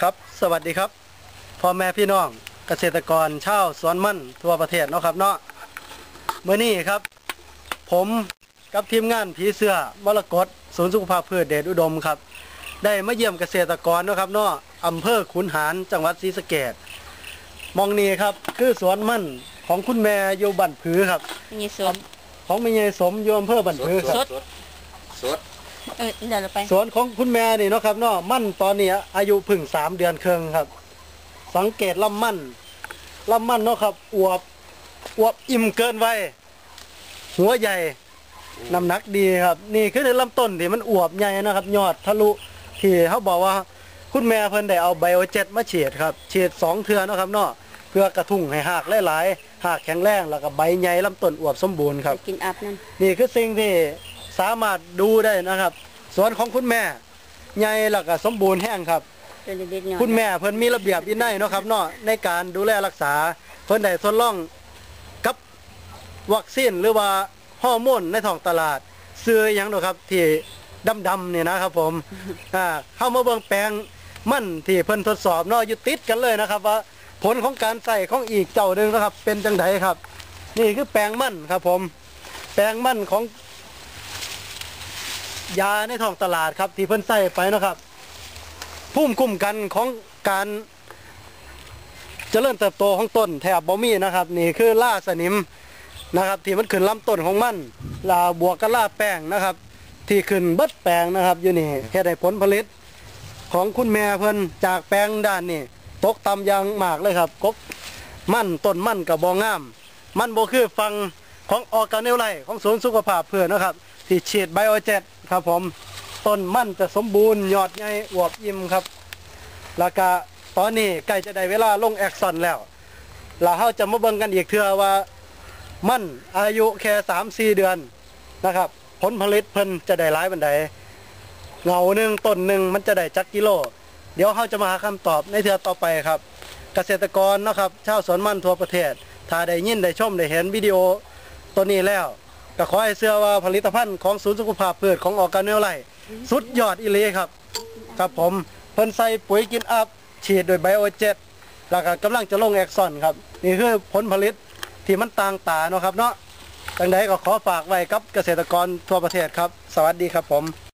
ครับสวัสดีครับพ่อแม่พี่น้องเกษตรกรชาวสวนมันทั่วประเทศเนาะครับเนาะเมื่อนี้ครับ ผมกับทีมงานผีเสื้อมรกตศูนย์สุขภาพพืชเดชอุดมครับ ได้มาเยี่ยมเกษตรกรเนาะครับเนาะอำเภอขุนหารจังหวัดศรีสะเกษมองนี้ครับคือสวนมันของคุณแม่อยู่บันผือครับมีสมของแม่ยายสมอยู่อำเภอบันผือครับสดสด เออเดี๋ยวเราไป สวนของคุณแม่นี่เนาะครับเนาะมั่นตอนนี้อายุเพึ่งสามเดือนครึ่งครับ สังเกตลำมั่นลำมั่นเนาะครับอวบอวบอิ่มเกินวัยหัวใหญ่น้ำหนักดีครับ นี่คือในลำต้นที่มันอวบใหญ่นะครับ ยอดทะลุที่เขาบอกว่า คุณแม่เพิ่นได้เอาไบโอเจ็ตมาฉีดครับฉีดสองเทือเนาะครับเนาะเพื่อกระทุ่งให้หากหลายๆหากแข็งแรงแล้วก็ใบใหญ่ลำต้นอวบสมบูรณ์ครับไปกินอับนั่นนี่คือสิ่งที่ สามารถดูได้นะครับ สวนของคุณแม่ใหญ่แล้วก็สมบูรณ์แห้งครับตัวเล็กๆหน่อยคุณแม่เพิ่นมีระเบียบวินัยเนาะครับเนาะในการดูแลรักษาเพิ่นได้ทดลองกับวัคซีนหรือว่าฮอร์โมนในท้องตลาดซื้อหยังเนาะครับที่ดำๆเนี่ยนะครับผม อ่าเข้ามาเบิ่งแปลงมันที่เพิ่นทดสอบเนาะอยู่ติดกันเลยนะครับว่าผลของการใส่ของอีกเจ้าหนึงนะครับ เป็นจังไดครับ นี่คือแปลงมันครับผม แปลงมันของ ยาในท้องตลาดครับ ที่เพิ่นใส่ไปนะครับภูมิคุ้มกันของการจเจริญเติบโตของต้นแถบบ่มีนะครับ นี่คือล่าสนิมนะครับ ที่มันขึ้นลำต้นของมันลาบวกกับล่าแป้งนะครับ ที่ขึ้นเบิดแปลงนะครับ อยู่นี่เฮ็ดให้ผลผลิต ของคุณแม่เพิ่นจากแปลงด้านนี่ตกต่ำยางมากเลยครับกกมันต้นมันกับบองงาม มันโบคือฟังของออร์แกาเนลไลของศูนย์สุขภาพเพื่อนนะครับ ที่ฉีดไบโอเจ็ตครับผมต้นมั่นจะสมบูรณ์ยอดใหญ่อวบอิ่มครับ แล้วก็ตอนนี้ใกล้จะได้เวลาลงแอคซอนแล้วเราเฮาจะมาเบิ่งกันอีกเทื่อว่ามั่นอายุแค่สามสี่เดือนนะครับ ผลผลิตเพิ่นจะได้หลายบันไดเงาหนึ่งต้นหนึ่งมันจะได้จักกิโล เดี๋ยวเขาจะมาหาคำตอบในเทือต่อไปครับ เกษตรกรนะครับชาวสวนมันทั่วประเทศ ถ้าได้ยินได้ชมได้เห็นวิดีโอตัวนี้แล้ว ก็ขอให้เชื่อว่าผลิตภัณฑ์ของศูนย์สุขภาพพืชของออร์แกาเนลไลสุดยอดอีหลีครับ ครับผมเพิ่นใส่ปุ๋ยกินอัพฉีดโดยไบโอเจ็ตแล้วก็กำลังจะลงแอคซอนครับ นี่คือผลผลิตที่มันต่างตาเนาะครับเนาะจังใดก็ขอฝากไว้กับเกษตรกรทั่วประเทศครับ สวัสดีครับผม